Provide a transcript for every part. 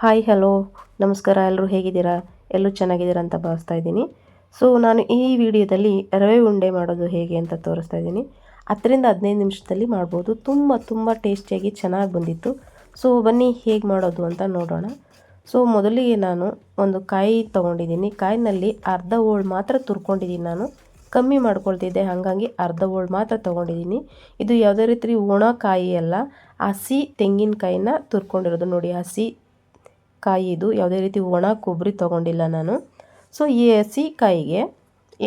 Hi, hello, ನಮಸ್ಕಾರ ಎಲ್ಲರೂ ಹೇಗಿದ್ದೀರಾ? ಎಲ್ಲರೂ ಚೆನ್ನಾಗಿದ್ದೀರಾ ಅಂತ ಭಾವಿಸ್ತಾ ಇದ್ದೀನಿ. ಸೊ ನಾನು ಈ ವಿಡಿಯೋದಲ್ಲಿ ರವೆ ಉಂಡೆ ಮಾಡೋದು ಹೇಗೆ ಅಂತ ತೋರಿಸ್ತಾ ಇದ್ದೀನಿ. ಹತ್ತರಿಂದ ಹದಿನೈದು ನಿಮಿಷದಲ್ಲಿ ಮಾಡ್ಬೋದು. ತುಂಬ ತುಂಬ ಟೇಸ್ಟಿಯಾಗಿ ಚೆನ್ನಾಗಿ ಬಂದಿತ್ತು. ಸೊ ಬನ್ನಿ ಹೇಗೆ ಮಾಡೋದು ಅಂತ ನೋಡೋಣ. ಸೊ ಮೊದಲಿಗೆ ನಾನು ಒಂದು ಕಾಯಿ ತೊಗೊಂಡಿದ್ದೀನಿ. ಕಾಯಿನಲ್ಲಿ ಅರ್ಧ ಹೋಳ್ ಮಾತ್ರ ತುರ್ಕೊಂಡಿದ್ದೀನಿ ನಾನು. ಕಮ್ಮಿ ಮಾಡ್ಕೊಳ್ತಿದ್ದೆ, ಹಾಗಾಗಿ ಅರ್ಧ ಹೋಳ್ ಮಾತ್ರ ತೊಗೊಂಡಿದ್ದೀನಿ. ಇದು ಯಾವುದೇ ರೀತಿ ಒಣ ಕಾಯಿ ಅಲ್ಲ. ಹಸಿ ತೆಂಗಿನಕಾಯಿನ ತುರ್ಕೊಂಡಿರೋದು. ನೋಡಿ, ಹಸಿ ಕಾಯಿ ಇದು ಯಾವುದೇ ರೀತಿ ಒಣ ಕೊಬ್ಬರಿ ತೊಗೊಂಡಿಲ್ಲ ನಾನು. ಸೊ ಈ ಹಸಿ ಕಾಯಿಗೆ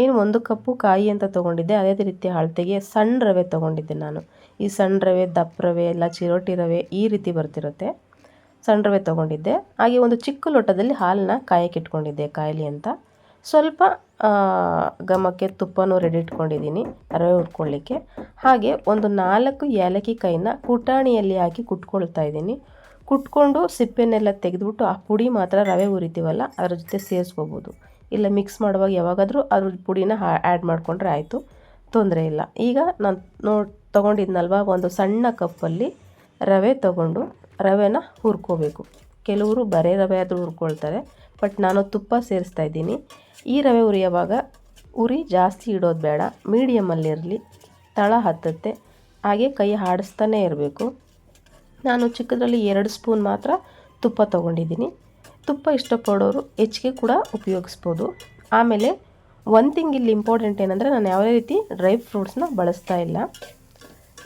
ಏನು ಒಂದು ಕಪ್ಪು ಕಾಯಿ ಅಂತ ತೊಗೊಂಡಿದ್ದೆ, ಅದೇ ರೀತಿ ಅಳತೆಗೆ ಸಣ್ಣ ರವೆ ತೊಗೊಂಡಿದ್ದೆ ನಾನು. ಈ ಸಣ್ಣ ರವೆ, ದಪ್ಪ ರವೆ ಎಲ್ಲ ಚಿರೋಟಿ ರವೆ ಈ ರೀತಿ ಬರ್ತಿರುತ್ತೆ. ಸಣ್ಣ ರವೆ ತೊಗೊಂಡಿದ್ದೆ. ಹಾಗೆ ಒಂದು ಚಿಕ್ಕ ಲೋಟದಲ್ಲಿ ಹಾಲನ್ನ ಕಾಯಕ್ಕೆ ಇಟ್ಕೊಂಡಿದ್ದೆ ಕಾಯಿಲಿ ಅಂತ. ಸ್ವಲ್ಪ ಘಮಕ್ಕೆ ತುಪ್ಪನೂ ರೆಡಿ ಇಟ್ಕೊಂಡಿದ್ದೀನಿ, ರವೆ ಹುರ್ಕೊಳ್ಳಿಕ್ಕೆ. ಹಾಗೆ ಒಂದು ನಾಲ್ಕು ಏಲಕ್ಕಿ ಕಾಯಿನ ಕುಟಾಣಿಯಲ್ಲಿ ಹಾಕಿ ಕುಟ್ಕೊಳ್ತಾ ಇದ್ದೀನಿ. ಕುಟ್ಕೊಂಡು ಸಿಪ್ಪೆನೆಲ್ಲ ತೆಗೆದುಬಿಟ್ಟು ಆ ಪುಡಿ ಮಾತ್ರ ರವೆ ಉರಿತೀವಲ್ಲ ಅದ್ರ ಜೊತೆ ಸೇರಿಸ್ಕೋಬೋದು. ಇಲ್ಲ ಮಿಕ್ಸ್ ಮಾಡುವಾಗ ಯಾವಾಗಾದರೂ ಅದ್ರ ಪುಡಿನ ಆ್ಯಡ್ ಮಾಡಿಕೊಂಡ್ರೆ ಆಯಿತು, ತೊಂದರೆ ಇಲ್ಲ. ಈಗ ನಾನು ನೋಡಿ, ತೊಗೊಂಡಿದ್ನಲ್ವ, ಒಂದು ಸಣ್ಣ ಕಪ್ಪಲ್ಲಿ ರವೆ ತೊಗೊಂಡು ರವೆನ ಹುರ್ಕೋಬೇಕು. ಕೆಲವರು ಬರೇ ರವೆ ಆದರೂ ಹುರ್ಕೊಳ್ತಾರೆ, ಬಟ್ ನಾನು ತುಪ್ಪ ಸೇರಿಸ್ತಾ ಇದ್ದೀನಿ. ಈ ರವೆ ಉರಿಯೋವಾಗ ಉರಿ ಜಾಸ್ತಿ ಇಡೋದು ಬೇಡ ಮೀಡಿಯಮಲ್ಲಿರಲಿ ತಳ ಹತ್ತುತ್ತೆ, ಹಾಗೆ ಕೈ ಆಡಿಸ್ತಾನೇ ಇರಬೇಕು. ನಾನು ಚಿಕ್ಕದರಲ್ಲಿ ಎರಡು ಸ್ಪೂನ್ ಮಾತ್ರ ತುಪ್ಪ ತೊಗೊಂಡಿದ್ದೀನಿ. ತುಪ್ಪ ಇಷ್ಟಪಡೋರು ಹೆಚ್ಚಿಗೆ ಕೂಡ ಉಪಯೋಗಿಸ್ಬೋದು. ಆಮೇಲೆ ಒಂದು ಥಿಂಗ್ ಇಲ್ಲಿ ಇಂಪಾರ್ಟೆಂಟ್ ಏನಂದರೆ ನಾನು ಯಾವುದೇ ರೀತಿ ಡ್ರೈ ಫ್ರೂಟ್ಸ್ನ ಬಳಸ್ತಾ ಇಲ್ಲ.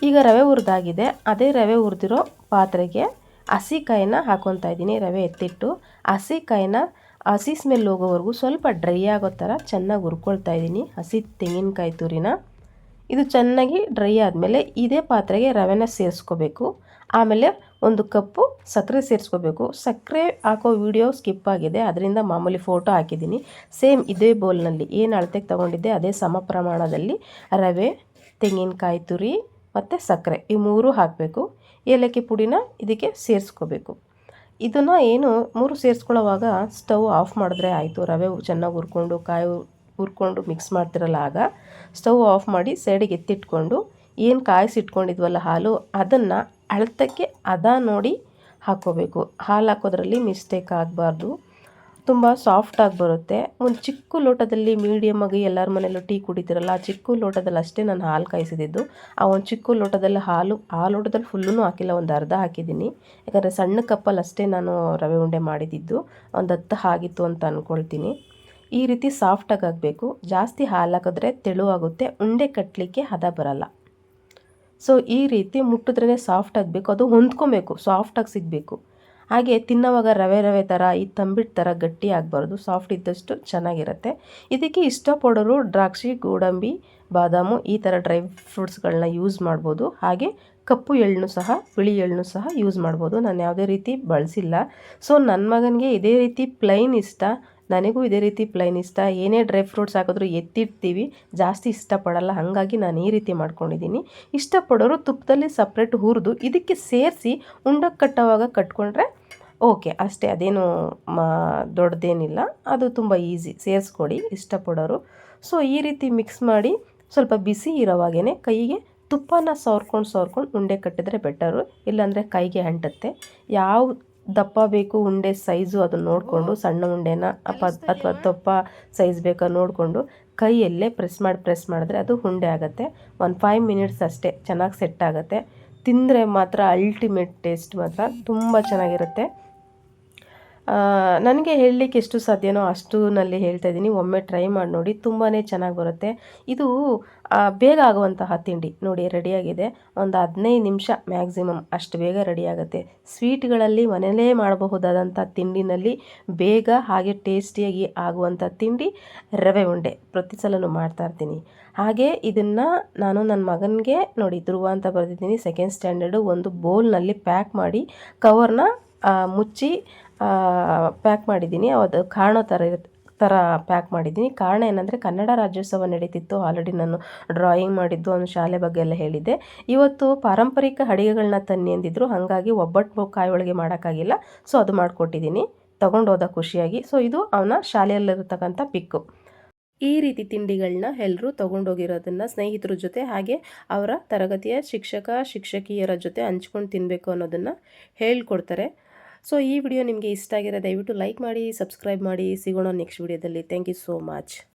ಈಗ ರವೆ ಹುರಿದಾಗಿದೆ. ಅದೇ ರವೆ ಹುರಿದಿರೋ ಪಾತ್ರೆಗೆ ಹಸಿ ಕಾಯಿನ ಹಾಕೊತಾ ಇದ್ದೀನಿ. ರವೆ ಎತ್ತಿಟ್ಟು ಹಸಿ ಕಾಯಿನ ಹಸಿ ಸ್ಮೆಲ್ ಹೋಗೋವರೆಗೂ ಸ್ವಲ್ಪ ಡ್ರೈ ಆಗೋ ಥರ ಚೆನ್ನಾಗಿ ಹುರ್ಕೊಳ್ತಾ ಇದ್ದೀನಿ. ಹಸಿ ತೆಂಗಿನಕಾಯಿ ತುರಿನ. ಇದು ಚೆನ್ನಾಗಿ ಡ್ರೈ ಆದಮೇಲೆ ಇದೇ ಪಾತ್ರೆಗೆ ರವೆನ ಸೇರಿಸ್ಕೋಬೇಕು. ಆಮೇಲೆ ಒಂದು ಕಪ್ಪು ಸಕ್ಕರೆ ಸೇರಿಸ್ಕೋಬೇಕು. ಸಕ್ಕರೆ ಹಾಕೋ ವಿಡಿಯೋ ಸ್ಕಿಪ್ ಆಗಿದೆ. ಅದರಿಂದ ಮಾಮೂಲಿ ಫೋಟೋ ಹಾಕಿದ್ದೀನಿ. ಸೇಮ್ ಇದೇ ಬೌಲ್ನಲ್ಲಿ ಏನು ಅಳತೆಗೆ ತೊಗೊಂಡಿದ್ದೆ ಅದೇ ಸಮ ಪ್ರಮಾಣದಲ್ಲಿ ರವೆ, ತೆಂಗಿನಕಾಯಿ ತುರಿ ಮತ್ತು ಸಕ್ಕರೆ ಈ ಮೂರು ಹಾಕಬೇಕು. ಏಲಕ್ಕಿ ಪುಡಿನ ಇದಕ್ಕೆ ಸೇರಿಸ್ಕೋಬೇಕು. ಇದನ್ನು ಏನು ಮೂರು ಸೇರಿಸ್ಕೊಳ್ಳೋವಾಗ ಸ್ಟವ್ ಆಫ್ ಮಾಡಿದ್ರೆ ಆಯಿತು. ರವೆ ಚೆನ್ನಾಗಿ ಹುರ್ಕೊಂಡು, ಕಾಯಿ ಹುರ್ಕೊಂಡು ಮಿಕ್ಸ್ ಮಾಡ್ತಿರಲ್ಲ ಆಗ ಸ್ಟವ್ ಆಫ್ ಮಾಡಿ ಸೈಡಿಗೆ ಎತ್ತಿಟ್ಕೊಂಡು ಏನು ಕಾಯಿಸಿಟ್ಕೊಂಡಿದ್ವಲ್ಲ ಹಾಲು ಅದನ್ನು ಅಳತಕ್ಕೆ ಅದ ನೋಡಿ ಹಾಕ್ಕೋಬೇಕು ಹಾಲು ಹಾಕೋದ್ರಲ್ಲಿ ಮಿಸ್ಟೇಕ್ ಆಗಬಾರ್ದು. ತುಂಬ ಸಾಫ್ಟಾಗಿ ಬರುತ್ತೆ. ಒಂದು ಚಿಕ್ಕ ಲೋಟದಲ್ಲಿ ಮೀಡಿಯಮಾಗಿ ಎಲ್ಲರ ಮನೆಯಲ್ಲೂ ಟೀ ಕುಡಿತೀರಲ್ಲ, ಆ ಚಿಕ್ಕ ಲೋಟದಲ್ಲಿ ಅಷ್ಟೇ ನಾನು ಹಾಲು ಕಾಯಿಸಿದ್ದು. ಆ ಒಂದು ಚಿಕ್ಕ ಲೋಟದಲ್ಲಿ ಹಾಲು, ಆ ಲೋಟದಲ್ಲಿ ಫುಲ್ಲೂ ಹಾಕಿಲ್ಲ, ಒಂದು ಅರ್ಧ ಹಾಕಿದ್ದೀನಿ. ಯಾಕಂದರೆ ಸಣ್ಣ ಕಪ್ಪಲ್ಲಿ ಅಷ್ಟೇ ನಾನು ರವೆ ಉಂಡೆ ಮಾಡಿದ್ದು ಒಂದು ಹತ್ತು ಆಗಿತ್ತು ಅಂತ ಅಂದ್ಕೊಳ್ತೀನಿ ಈ ರೀತಿ ಸಾಫ್ಟಾಗಿ ಆಗಬೇಕು ಜಾಸ್ತಿ ಹಾಲು ಹಾಕಿದ್ರೆ ತೆಳುವಾಗುತ್ತೆ ಉಂಡೆ ಕಟ್ಟಲಿಕ್ಕೆ ಹದ ಬರಲ್ಲ. ಸೊ ಈ ರೀತಿ ಮುಟ್ಟಿದ್ರೇ ಸಾಫ್ಟ್ ಆಗಬೇಕು. ಅದು ಹೊಂದ್ಕೊಬೇಕು ಸಾಫ್ಟಾಗಿ ಸಿಗಬೇಕು. ಹಾಗೆ ತಿನ್ನೋವಾಗ ರವೆ ರವೆ ಥರ ಈ ತಂಬಿಟ್ಟು ಥರ ಗಟ್ಟಿ ಆಗಬಾರ್ದು. ಸಾಫ್ಟ್ ಇದ್ದಷ್ಟು ಚೆನ್ನಾಗಿರುತ್ತೆ. ಇದಕ್ಕೆ ಇಷ್ಟಪಡೋರು ದ್ರಾಕ್ಷಿ, ಗೋಡಂಬಿ, ಬಾದಾಮು ಈ ಥರ ಡ್ರೈ ಫ್ರೂಟ್ಸ್ಗಳನ್ನ ಯೂಸ್ ಮಾಡ್ಬೋದು. ಹಾಗೆ ಕಪ್ಪು ಎಳ್ಳನ್ನು ಸಹ, ಬಿಳಿ ಎಳ್ಳನ್ನು ಸಹ ಯೂಸ್ ಮಾಡ್ಬೋದು. ನಾನು ಯಾವುದೇ ರೀತಿ ಬಳಸಿಲ್ಲ. ಸೊ ನನ್ನ ಮಗನಿಗೆ ಇದೇ ರೀತಿ ಪ್ಲೈನ್ ಇಷ್ಟ. ನನಗೂ ಇದೇ ರೀತಿ ಪ್ಲೈನ್ ಇಷ್ಟ. ಏನೇ ಡ್ರೈ ಫ್ರೂಟ್ಸ್ ಹಾಕಿದ್ರು ಎತ್ತಿಡ್ತೀವಿ. ಜಾಸ್ತಿ ಇಷ್ಟಪಡಲ್ಲ. ಹಾಗಾಗಿ ನಾನು ಈ ರೀತಿ ಮಾಡ್ಕೊಂಡಿದ್ದೀನಿ. ಇಷ್ಟಪಡೋರು ತುಪ್ಪದಲ್ಲಿ ಸಪ್ರೇಟ್ ಹುರಿದು ಇದಕ್ಕೆ ಸೇರಿಸಿ ಉಂಡಕ್ಕೆ ಕಟ್ಟೋವಾಗ ಕಟ್ಕೊಂಡ್ರೆ ಓಕೆ ಅಷ್ಟೇ, ಅದೇನು ಮಾ, ದೊಡ್ಡದೇನಿಲ್ಲ. ಅದು ತುಂಬ ಈಸಿ ಸೇರಿಸ್ಕೊಡಿ, ಇಷ್ಟಪಡೋರು. ಸೊ ಈ ರೀತಿ ಮಿಕ್ಸ್ ಮಾಡಿ ಸ್ವಲ್ಪ ಬಿಸಿ ಇರೋವಾಗೇ ಕೈಗೆ ತುಪ್ಪನ ಸವರ್ಕೊಂಡು ಸವರ್ಕೊಂಡು ಉಂಡೆ ಕಟ್ಟಿದ್ರೆ ಬೆಟರು ಇಲ್ಲಾಂದರೆ ಕೈಗೆ ಅಂಟುತ್ತೆ. ಯಾವ ದಪ್ಪ ಬೇಕು ಉಂಡೆ ಸೈಜು ಅದನ್ನು ನೋಡಿಕೊಂಡು ಸಣ್ಣ ಉಂಡೆನ ಅಥವಾ ದಪ್ಪ ಸೈಜ್ ಬೇಕಾ ನೋಡಿಕೊಂಡು ಕೈಯಲ್ಲೇ ಪ್ರೆಸ್ ಮಾಡಿ ಪ್ರೆಸ್ ಮಾಡಿದ್ರೆ ಅದು ಉಂಡೆ ಆಗುತ್ತೆ. ಒಂದು ಫೈವ್ ಮಿನಿಟ್ಸ್ ಅಷ್ಟೇ ಚೆನ್ನಾಗಿ ಸೆಟ್ ಆಗುತ್ತೆ. ತಿಂದರೆ ಮಾತ್ರ ಅಲ್ಟಿಮೇಟ್ ಟೇಸ್ಟ್ ಮಾತ್ರ ತುಂಬ ಚೆನ್ನಾಗಿರುತ್ತೆ. ನನಗೆ ಹೇಳಲಿಕ್ಕೆ ಎಷ್ಟು ಸಾಧ್ಯನೋ ಅಷ್ಟುನಲ್ಲಿ ಹೇಳ್ತಾ ಇದ್ದೀನಿ. ಒಮ್ಮೆ ಟ್ರೈ ಮಾಡಿ ನೋಡಿ ತುಂಬಾ ಚೆನ್ನಾಗಿ ಬರುತ್ತೆ. ಇದು ಬೇಗ ಆಗುವಂತಹ ತಿಂಡಿ. ನೋಡಿ, ರೆಡಿಯಾಗಿದೆ. ಒಂದು ಹದಿನೈದು ನಿಮಿಷ ಮ್ಯಾಕ್ಸಿಮಮ್ ಅಷ್ಟು ಬೇಗ ರೆಡಿಯಾಗುತ್ತೆ. ಸ್ವೀಟ್ಗಳಲ್ಲಿ ಮನೆಯಲ್ಲೇ ಮಾಡಬಹುದಾದಂಥ ತಿಂಡಿನಲ್ಲಿ ಬೇಗ ಹಾಗೆ ಟೇಸ್ಟಿಯಾಗಿ ಆಗುವಂಥ ತಿಂಡಿ ರವೆ ಉಂಡೆ. ಪ್ರತಿ ಸಲನೂ ಮಾಡ್ತಾಯಿರ್ತೀನಿ ಹಾಗೆ ಇದನ್ನು ನಾನು ನನ್ನ ಮಗನಿಗೆ, ನೋಡಿ, ಧ್ರುವ ಅಂತ ಬರೆದಿದ್ದೀನಿ. ಸೆಕೆಂಡ್ ಸ್ಟ್ಯಾಂಡರ್ಡು ಒಂದು ಬೌಲ್ನಲ್ಲಿ ಪ್ಯಾಕ್ ಮಾಡಿ ಕವರ್ನ ಮುಚ್ಚಿ ಪ್ಯಾಕ್ ಮಾಡಿದ್ದೀನಿ. ಅದು ಕಾಣೋ ಥರ ಇರುತ್ತೆ ಥರ ಪ್ಯಾಕ್ ಮಾಡಿದ್ದೀನಿ. ಕಾರಣ ಏನಂದರೆ ಕನ್ನಡ ರಾಜ್ಯೋತ್ಸವ ನಡೀತಿತ್ತು. ಆಲ್ರೆಡಿ ನಾನು ಡ್ರಾಯಿಂಗ್ ಮಾಡಿದ್ದು ಒಂದು ಶಾಲೆ ಬಗ್ಗೆ ಎಲ್ಲ ಹೇಳಿದ್ದೆ. ಇವತ್ತು ಪಾರಂಪರಿಕ ಅಡಿಗೆಗಳನ್ನ ತನ್ನಿ ಅಂದಿದ್ರು. ಹಾಗಾಗಿ ಒಬ್ಬಟ್ಟು ಕಾಯಿ ಒಳಗೆ ಮಾಡೋಕ್ಕಾಗಿಲ್ಲ. ಸೊ ಅದು ಮಾಡಿಕೊಟ್ಟಿದ್ದೀನಿ. ಹೋದ ಖುಷಿಯಾಗಿ. ಸೊ ಇದು ಅವನ ಶಾಲೆಯಲ್ಲಿರತಕ್ಕಂಥ ಪಿಕ್ಕು. ಈ ರೀತಿ ತಿಂಡಿಗಳನ್ನ ಎಲ್ಲರೂ ತೊಗೊಂಡೋಗಿರೋದನ್ನು ಸ್ನೇಹಿತರ ಜೊತೆ ಹಾಗೆ ಅವರ ತರಗತಿಯ ಶಿಕ್ಷಕ, ಶಿಕ್ಷಕಿಯರ ಜೊತೆ ಹಂಚ್ಕೊಂಡು ತಿನ್ನಬೇಕು ಅನ್ನೋದನ್ನು ಹೇಳ್ಕೊಡ್ತಾರೆ. ಸೊ ಈ ವಿಡಿಯೋ ನಿಮಗೆ ಇಷ್ಟ ಆಗಿರೋ ದಯವಿಟ್ಟು ಲೈಕ್ ಮಾಡಿ, ಸಬ್ಸ್ಕ್ರೈಬ್ ಮಾಡಿ. ಸಿಗೋಣ ನೆಕ್ಸ್ಟ್ ವಿಡಿಯೋದಲ್ಲಿ. Thank you so much